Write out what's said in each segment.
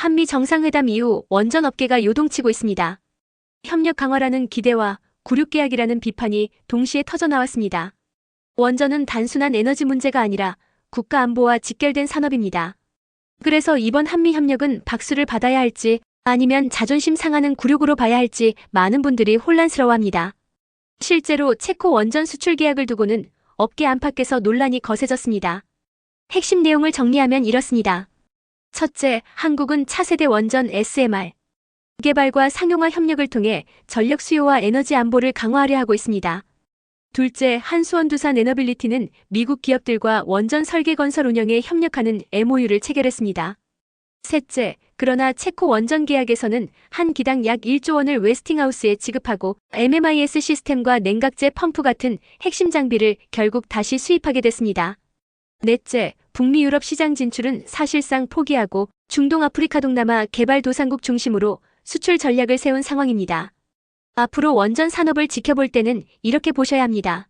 한미 정상회담 이후 원전 업계가 요동치고 있습니다. 협력 강화라는 기대와 굴욕계약이라는 비판이 동시에 터져 나왔습니다. 원전은 단순한 에너지 문제가 아니라 국가 안보와 직결된 산업입니다. 그래서 이번 한미 협력은 박수를 받아야 할지 아니면 자존심 상하는 굴욕으로 봐야 할지 많은 분들이 혼란스러워합니다. 실제로 체코 원전 수출 계약을 두고는 업계 안팎에서 논란이 거세졌습니다. 핵심 내용을 정리하면 이렇습니다. 첫째, 한국은 차세대 원전 SMR 개발과 상용화 협력을 통해 전력 수요와 에너지 안보를 강화하려 하고 있습니다. 둘째, 한수원 두산 에너빌리티는 미국 기업들과 원전 설계 건설 운영에 협력하는 MOU를 체결했습니다. 셋째, 그러나 체코 원전 계약에서는 한 기당 약 1조 원을 웨스팅하우스에 지급하고 MMIS 시스템과 냉각제 펌프 같은 핵심 장비를 결국 다시 수입하게 됐습니다. 넷째, 북미 유럽 시장 진출은 사실상 포기하고 중동 아프리카 동남아 개발도상국 중심으로 수출 전략을 세운 상황입니다. 앞으로 원전 산업을 지켜볼 때는 이렇게 보셔야 합니다.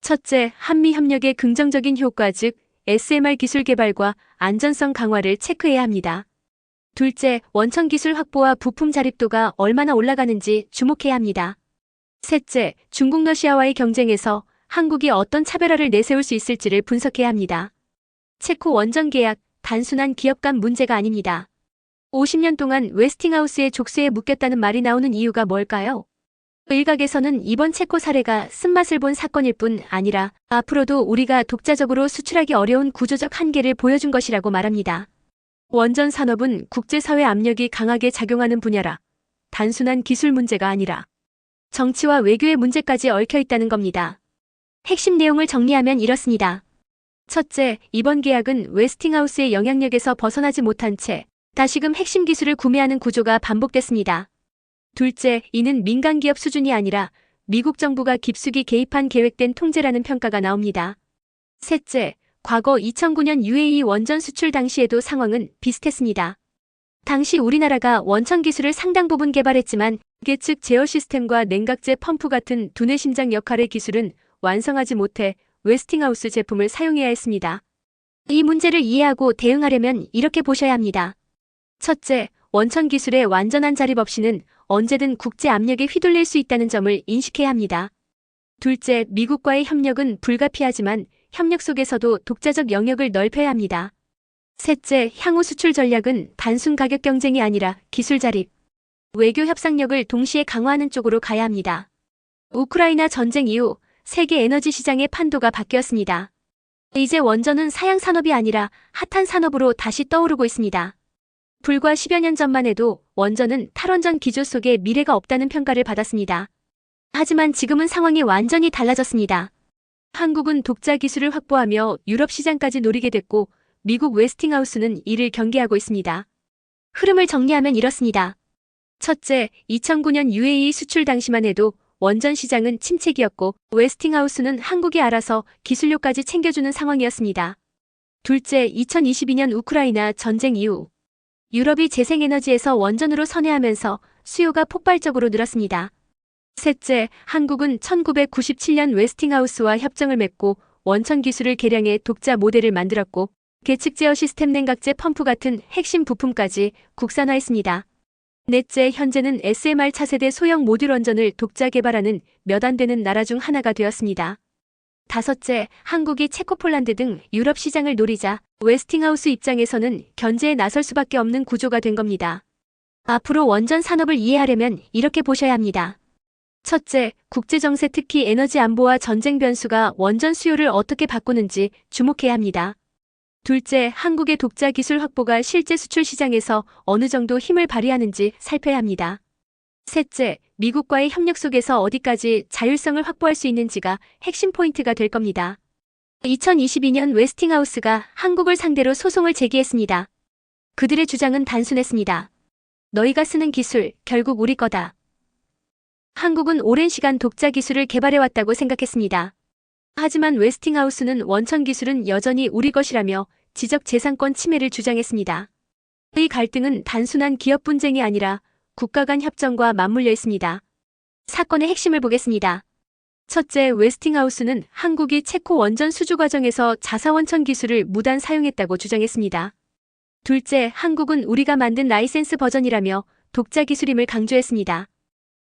첫째, 한미 협력의 긍정적인 효과 즉 SMR 기술 개발과 안전성 강화를 체크해야 합니다. 둘째, 원천 기술 확보와 부품 자립도가 얼마나 올라가는지 주목해야 합니다. 셋째, 중국 러시아와의 경쟁에서 한국이 어떤 차별화를 내세울 수 있을지를 분석해야 합니다. 체코 원전 계약, 단순한 기업 간 문제가 아닙니다. 50년 동안 웨스팅하우스의 족쇄에 묶였다는 말이 나오는 이유가 뭘까요? 일각에서는 이번 체코 사례가 쓴맛을 본 사건일 뿐 아니라 앞으로도 우리가 독자적으로 수출하기 어려운 구조적 한계를 보여준 것이라고 말합니다. 원전 산업은 국제사회 압력이 강하게 작용하는 분야라 단순한 기술 문제가 아니라 정치와 외교의 문제까지 얽혀 있다는 겁니다. 핵심 내용을 정리하면 이렇습니다. 첫째, 이번 계약은 웨스팅하우스의 영향력에서 벗어나지 못한 채 다시금 핵심 기술을 구매하는 구조가 반복됐습니다. 둘째, 이는 민간 기업 수준이 아니라 미국 정부가 깊숙이 개입한 계획된 통제라는 평가가 나옵니다. 셋째, 과거 2009년 UAE 원전 수출 당시에도 상황은 비슷했습니다. 당시 우리나라가 원천 기술을 상당 부분 개발했지만 계측 제어 시스템과 냉각제 펌프 같은 두뇌 심장 역할의 기술은 완성하지 못해 웨스팅하우스 제품을 사용해야 했습니다. 이 문제를 이해하고 대응하려면 이렇게 보셔야 합니다. 첫째, 원천 기술의 완전한 자립 없이는 언제든 국제 압력에 휘둘릴 수 있다는 점을 인식해야 합니다. 둘째, 미국과의 협력은 불가피하지만 협력 속에서도 독자적 영역을 넓혀야 합니다. 셋째, 향후 수출 전략은 단순 가격 경쟁이 아니라 기술 자립, 외교 협상력을 동시에 강화하는 쪽으로 가야 합니다. 우크라이나 전쟁 이후 세계 에너지 시장의 판도가 바뀌었습니다. 이제 원전은 사양 산업이 아니라 핫한 산업으로 다시 떠오르고 있습니다. 불과 10여 년 전만 해도 원전은 탈원전 기조 속에 미래가 없다는 평가를 받았습니다. 하지만 지금은 상황이 완전히 달라졌습니다. 한국은 독자 기술을 확보하며 유럽 시장까지 노리게 됐고 미국 웨스팅하우스는 이를 경계하고 있습니다. 흐름을 정리하면 이렇습니다. 첫째, 2009년 UAE 수출 당시만 해도 원전 시장은 침체기였고 웨스팅하우스는 한국이 알아서 기술료까지 챙겨주는 상황이었습니다. 둘째, 2022년 우크라이나 전쟁 이후 유럽이 재생에너지에서 원전으로 선회하면서 수요가 폭발적으로 늘었습니다. 셋째, 한국은 1997년 웨스팅하우스와 협정을 맺고 원천 기술을 개량해 독자 모델을 만들었고 계측 제어 시스템 냉각제 펌프 같은 핵심 부품까지 국산화했습니다. 넷째, 현재는 SMR 차세대 소형 모듈 원전을 독자 개발하는 몇 안 되는 나라 중 하나가 되었습니다. 다섯째, 한국이 체코폴란드 등 유럽 시장을 노리자 웨스팅하우스 입장에서는 견제에 나설 수밖에 없는 구조가 된 겁니다. 앞으로 원전 산업을 이해하려면 이렇게 보셔야 합니다. 첫째, 국제정세 특히 에너지 안보와 전쟁 변수가 원전 수요를 어떻게 바꾸는지 주목해야 합니다. 둘째, 한국의 독자 기술 확보가 실제 수출 시장에서 어느 정도 힘을 발휘하는지 살펴야 합니다. 셋째, 미국과의 협력 속에서 어디까지 자율성을 확보할 수 있는지가 핵심 포인트가 될 겁니다. 2022년 웨스팅하우스가 한국을 상대로 소송을 제기했습니다. 그들의 주장은 단순했습니다. 너희가 쓰는 기술, 결국 우리 거다. 한국은 오랜 시간 독자 기술을 개발해왔다고 생각했습니다. 하지만 웨스팅하우스는 원천 기술은 여전히 우리 것이라며 지적 재산권 침해를 주장했습니다. 이 갈등은 단순한 기업 분쟁이 아니라 국가 간 협정과 맞물려 있습니다. 사건의 핵심을 보겠습니다. 첫째, 웨스팅하우스는 한국이 체코 원전 수주 과정에서 자사원천 기술을 무단 사용했다고 주장했습니다. 둘째, 한국은 우리가 만든 라이센스 버전이라며 독자 기술임을 강조했습니다.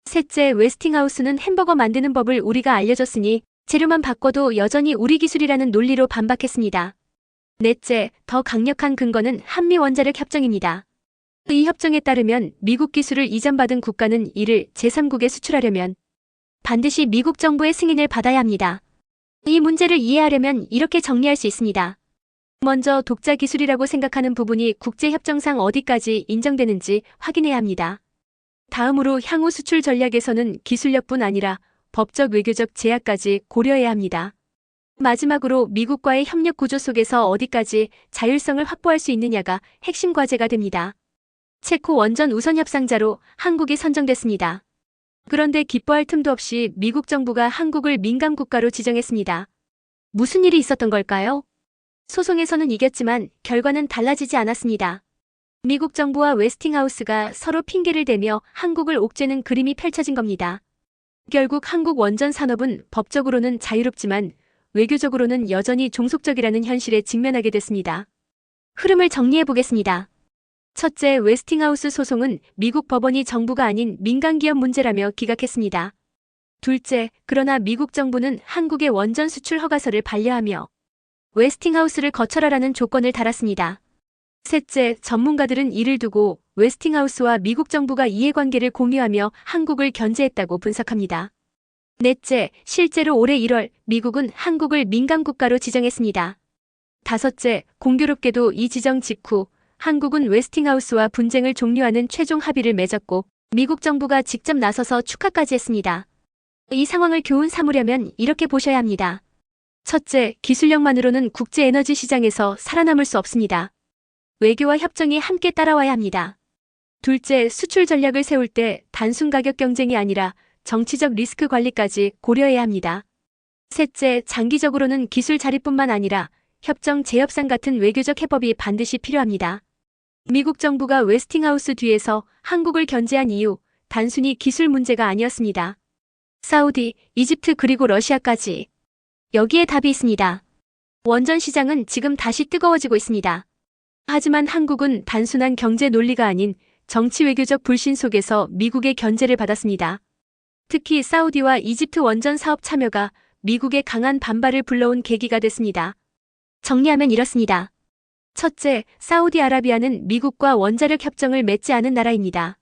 셋째, 웨스팅하우스는 햄버거 만드는 법을 우리가 알려줬으니 재료만 바꿔도 여전히 우리 기술이라는 논리로 반박했습니다. 넷째, 더 강력한 근거는 한미 원자력 협정입니다. 이 협정에 따르면 미국 기술을 이전받은 국가는 이를 제3국에 수출하려면 반드시 미국 정부의 승인을 받아야 합니다. 이 문제를 이해하려면 이렇게 정리할 수 있습니다. 먼저 독자 기술이라고 생각하는 부분이 국제협정상 어디까지 인정되는지 확인해야 합니다. 다음으로 향후 수출 전략에서는 기술력뿐 아니라 법적 외교적 제약까지 고려해야 합니다. 마지막으로 미국과의 협력 구조 속에서 어디까지 자율성을 확보할 수 있느냐가 핵심 과제가 됩니다. 체코 원전 우선 협상자로 한국이 선정됐습니다. 그런데 기뻐할 틈도 없이 미국 정부가 한국을 민감 국가로 지정했습니다. 무슨 일이 있었던 걸까요? 소송에서는 이겼지만 결과는 달라지지 않았습니다. 미국 정부와 웨스팅하우스가 서로 핑계를 대며 한국을 옥죄는 그림이 펼쳐진 겁니다. 결국 한국 원전 산업은 법적으로는 자유롭지만 외교적으로는 여전히 종속적이라는 현실에 직면하게 됐습니다. 흐름을 정리해 보겠습니다. 첫째, 웨스팅하우스 소송은 미국 법원이 정부가 아닌 민간기업 문제라며 기각했습니다. 둘째, 그러나 미국 정부는 한국의 원전 수출 허가서를 반려하며 웨스팅하우스를 거쳐라라는 조건을 달았습니다. 셋째, 전문가들은 이를 두고 웨스팅하우스와 미국 정부가 이해관계를 공유하며 한국을 견제했다고 분석합니다. 넷째, 실제로 올해 1월 미국은 한국을 민감국가로 지정했습니다. 다섯째, 공교롭게도 이 지정 직후 한국은 웨스팅하우스와 분쟁을 종료하는 최종 합의를 맺었고 미국 정부가 직접 나서서 축하까지 했습니다. 이 상황을 교훈 삼으려면 이렇게 보셔야 합니다. 첫째, 기술력만으로는 국제 에너지 시장에서 살아남을 수 없습니다. 외교와 협정이 함께 따라와야 합니다. 둘째, 수출 전략을 세울 때 단순 가격 경쟁이 아니라 정치적 리스크 관리까지 고려해야 합니다. 셋째, 장기적으로는 기술 자립뿐만 아니라 협정 재협상 같은 외교적 해법이 반드시 필요합니다. 미국 정부가 웨스팅하우스 뒤에서 한국을 견제한 이유, 단순히 기술 문제가 아니었습니다. 사우디, 이집트 그리고 러시아까지. 여기에 답이 있습니다. 원전 시장은 지금 다시 뜨거워지고 있습니다. 하지만 한국은 단순한 경제 논리가 아닌 정치 외교적 불신 속에서 미국의 견제를 받았습니다. 특히 사우디와 이집트 원전 사업 참여가 미국의 강한 반발을 불러온 계기가 됐습니다. 정리하면 이렇습니다. 첫째, 사우디아라비아는 미국과 원자력 협정을 맺지 않은 나라입니다.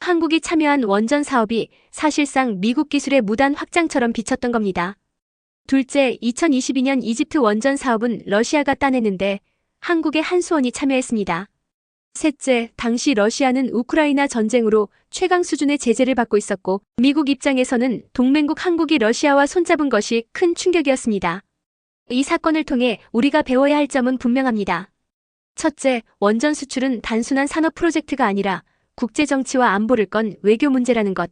한국이 참여한 원전 사업이 사실상 미국 기술의 무단 확장처럼 비쳤던 겁니다. 둘째, 2022년 이집트 원전 사업은 러시아가 따냈는데 한국의 한수원이 참여했습니다. 셋째, 당시 러시아는 우크라이나 전쟁으로 최강 수준의 제재를 받고 있었고 미국 입장에서는 동맹국 한국이 러시아와 손잡은 것이 큰 충격이었습니다. 이 사건을 통해 우리가 배워야 할 점은 분명합니다. 첫째, 원전 수출은 단순한 산업 프로젝트가 아니라 국제 정치와 안보를 건 외교 문제라는 것.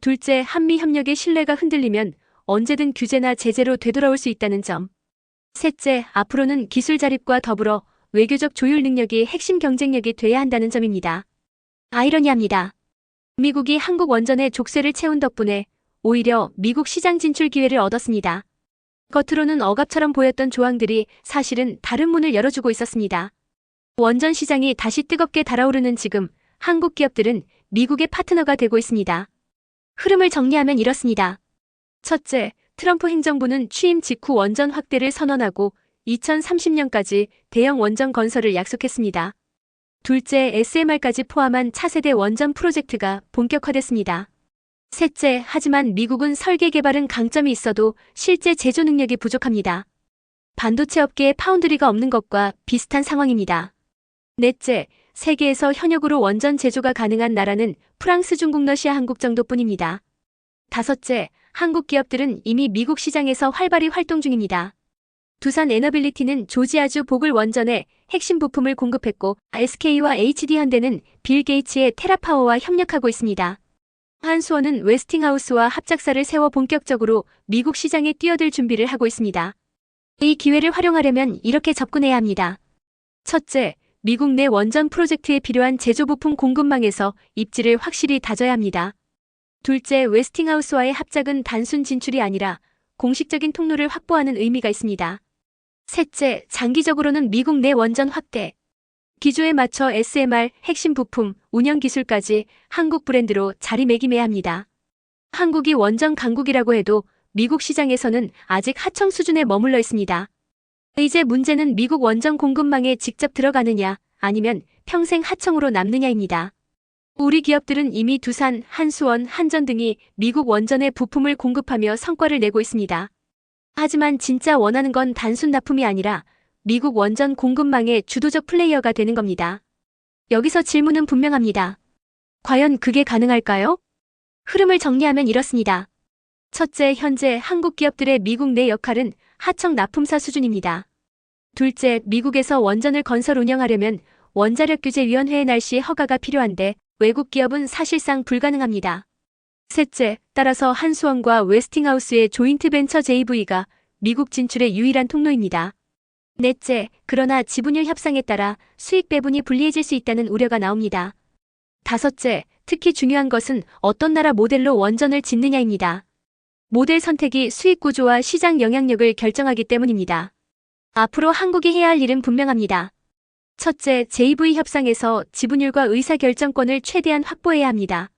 둘째, 한미 협력의 신뢰가 흔들리면 언제든 규제나 제재로 되돌아올 수 있다는 점. 셋째, 앞으로는 기술 자립과 더불어 외교적 조율 능력이 핵심 경쟁력이 돼야 한다는 점입니다. 아이러니합니다. 미국이 한국 원전의 족쇄를 채운 덕분에 오히려 미국 시장 진출 기회를 얻었습니다. 겉으로는 억압처럼 보였던 조항들이 사실은 다른 문을 열어주고 있었습니다. 원전 시장이 다시 뜨겁게 달아오르는 지금 한국 기업들은 미국의 파트너가 되고 있습니다. 흐름을 정리하면 이렇습니다. 첫째, 트럼프 행정부는 취임 직후 원전 확대를 선언하고 2030년까지 대형 원전 건설을 약속했습니다. 둘째, SMR까지 포함한 차세대 원전 프로젝트가 본격화됐습니다. 셋째, 하지만 미국은 설계 개발은 강점이 있어도 실제 제조 능력이 부족합니다. 반도체 업계에 파운드리가 없는 것과 비슷한 상황입니다. 넷째, 세계에서 현역으로 원전 제조가 가능한 나라는 프랑스, 중국, 러시아, 한국 정도뿐입니다. 다섯째, 한국 기업들은 이미 미국 시장에서 활발히 활동 중입니다. 두산 에너빌리티는 조지아주 보글 원전에 핵심 부품을 공급했고 SK와 HD현대는 빌 게이츠의 테라파워와 협력하고 있습니다. 한수원은 웨스팅하우스와 합작사를 세워 본격적으로 미국 시장에 뛰어들 준비를 하고 있습니다. 이 기회를 활용하려면 이렇게 접근해야 합니다. 첫째, 미국 내 원전 프로젝트에 필요한 제조 부품 공급망에서 입지를 확실히 다져야 합니다. 둘째, 웨스팅하우스와의 합작은 단순 진출이 아니라 공식적인 통로를 확보하는 의미가 있습니다. 셋째, 장기적으로는 미국 내 원전 확대. 기조에 맞춰 SMR, 핵심 부품, 운영 기술까지 한국 브랜드로 자리매김해야 합니다. 한국이 원전 강국이라고 해도 미국 시장에서는 아직 하청 수준에 머물러 있습니다. 이제 문제는 미국 원전 공급망에 직접 들어가느냐, 아니면 평생 하청으로 남느냐입니다. 우리 기업들은 이미 두산, 한수원, 한전 등이 미국 원전에 부품을 공급하며 성과를 내고 있습니다. 하지만 진짜 원하는 건 단순 납품이 아니라 미국 원전 공급망의 주도적 플레이어가 되는 겁니다. 여기서 질문은 분명합니다. 과연 그게 가능할까요? 흐름을 정리하면 이렇습니다. 첫째, 현재 한국 기업들의 미국 내 역할은 하청 납품사 수준입니다. 둘째, 미국에서 원전을 건설 운영하려면 원자력규제위원회의 날씨 허가가 필요한데 외국 기업은 사실상 불가능합니다. 셋째, 따라서 한수원과 웨스팅하우스의 조인트 벤처 JV가 미국 진출의 유일한 통로입니다. 넷째, 그러나 지분율 협상에 따라 수익 배분이 불리해질 수 있다는 우려가 나옵니다. 다섯째, 특히 중요한 것은 어떤 나라 모델로 원전을 짓느냐입니다. 모델 선택이 수익 구조와 시장 영향력을 결정하기 때문입니다. 앞으로 한국이 해야 할 일은 분명합니다. 첫째, JV 협상에서 지분율과 의사결정권을 최대한 확보해야 합니다.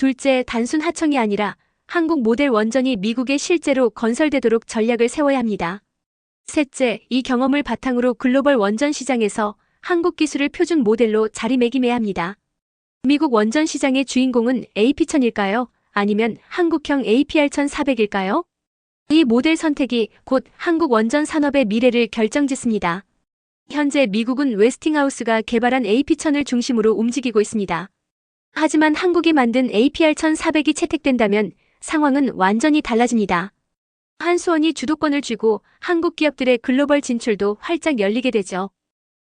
둘째, 단순 하청이 아니라 한국 모델 원전이 미국에 실제로 건설되도록 전략을 세워야 합니다. 셋째, 이 경험을 바탕으로 글로벌 원전 시장에서 한국 기술을 표준 모델로 자리매김해야 합니다. 미국 원전 시장의 주인공은 AP1000일까요? 아니면 한국형 APR1400일까요? 이 모델 선택이 곧 한국 원전 산업의 미래를 결정짓습니다. 현재 미국은 웨스팅하우스가 개발한 AP1000을 중심으로 움직이고 있습니다. 하지만 한국이 만든 APR1400이 채택된다면 상황은 완전히 달라집니다. 한수원이 주도권을 쥐고 한국 기업들의 글로벌 진출도 활짝 열리게 되죠.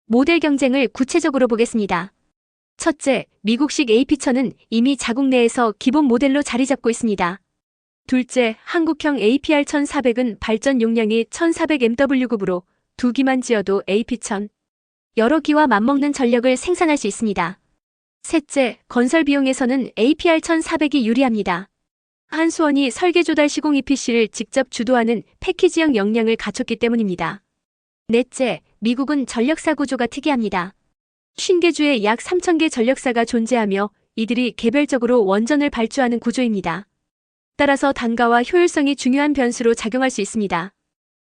모델 경쟁을 구체적으로 보겠습니다. 첫째, 미국식 AP1000은 이미 자국 내에서 기본 모델로 자리 잡고 있습니다. 둘째, 한국형 APR1400은 발전 용량이 1400MW급으로 두 기만 지어도 AP1000 여러 기와 맞먹는 전력을 생산할 수 있습니다. 셋째, 건설 비용에서는 APR1400이 유리합니다. 한수원이 설계 조달 시공 EPC를 직접 주도하는 패키지형 역량을 갖췄기 때문입니다. 넷째, 미국은 전력사 구조가 특이합니다. 신계주에 약 3,000개 전력사가 존재하며 이들이 개별적으로 원전을 발주하는 구조입니다. 따라서 단가와 효율성이 중요한 변수로 작용할 수 있습니다.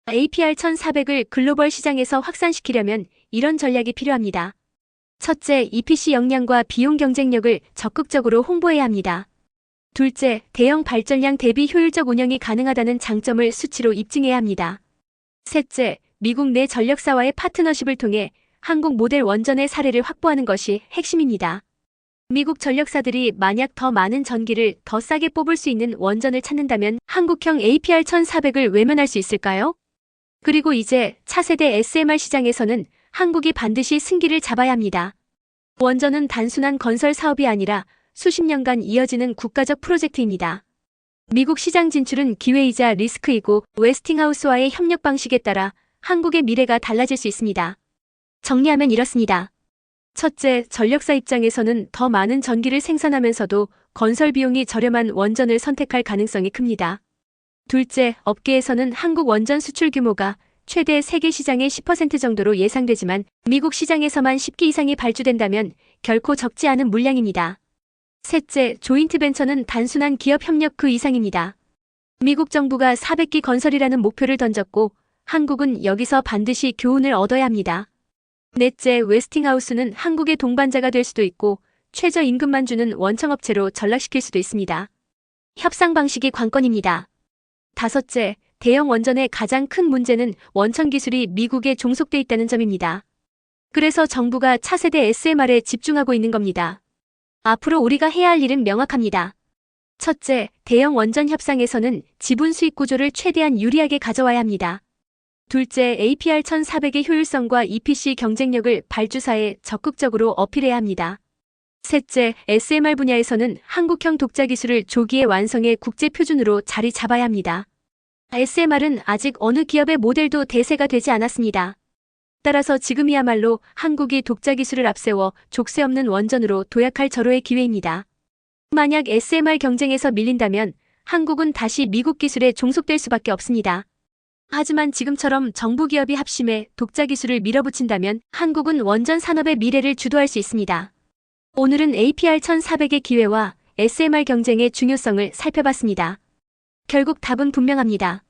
APR 1400을 글로벌 시장에서 확산시키려면 이런 전략이 필요합니다. 첫째, EPC 역량과 비용 경쟁력을 적극적으로 홍보해야 합니다. 둘째, 대형 발전량 대비 효율적 운영이 가능하다는 장점을 수치로 입증해야 합니다. 셋째, 미국 내 전력사와의 파트너십을 통해 한국 모델 원전의 사례를 확보하는 것이 핵심입니다. 미국 전력사들이 만약 더 많은 전기를 더 싸게 뽑을 수 있는 원전을 찾는다면 한국형 APR 1400을 외면할 수 있을까요? 그리고 이제 차세대 SMR 시장에서는 한국이 반드시 승기를 잡아야 합니다. 원전은 단순한 건설 사업이 아니라 수십 년간 이어지는 국가적 프로젝트입니다. 미국 시장 진출은 기회이자 리스크이고 웨스팅하우스와의 협력 방식에 따라 한국의 미래가 달라질 수 있습니다. 정리하면 이렇습니다. 첫째, 전력사 입장에서는 더 많은 전기를 생산하면서도 건설 비용이 저렴한 원전을 선택할 가능성이 큽니다. 둘째, 업계에서는 한국 원전 수출 규모가 최대 세계 시장의 10% 정도로 예상되지만 미국 시장에서만 10기 이상이 발주된다면 결코 적지 않은 물량입니다. 셋째, 조인트 벤처는 단순한 기업 협력 그 이상입니다. 미국 정부가 400기 건설이라는 목표를 던졌고 한국은 여기서 반드시 교훈을 얻어야 합니다. 넷째, 웨스팅하우스는 한국의 동반자가 될 수도 있고 최저임금만 주는 원청업체로 전락시킬 수도 있습니다. 협상 방식이 관건입니다. 다섯째, 대형 원전의 가장 큰 문제는 원천 기술이 미국에 종속돼 있다는 점입니다. 그래서 정부가 차세대 SMR에 집중하고 있는 겁니다. 앞으로 우리가 해야 할 일은 명확합니다. 첫째, 대형 원전 협상에서는 지분 수익 구조를 최대한 유리하게 가져와야 합니다. 둘째, APR 1400의 효율성과 EPC 경쟁력을 발주사에 적극적으로 어필해야 합니다. 셋째, SMR 분야에서는 한국형 독자 기술을 조기에 완성해 국제 표준으로 자리 잡아야 합니다. SMR은 아직 어느 기업의 모델도 대세가 되지 않았습니다. 따라서 지금이야말로 한국이 독자 기술을 앞세워 족쇄 없는 원전으로 도약할 절호의 기회입니다. 만약 SMR 경쟁에서 밀린다면 한국은 다시 미국 기술에 종속될 수밖에 없습니다. 하지만 지금처럼 정부 기업이 합심해 독자 기술을 밀어붙인다면 한국은 원전 산업의 미래를 주도할 수 있습니다. 오늘은 APR 1400의 기회와 SMR 경쟁의 중요성을 살펴봤습니다. 결국 답은 분명합니다.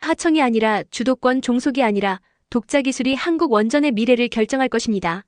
하청이 아니라 주도권 종속이 아니라 독자 기술이 한국 원전의 미래를 결정할 것입니다.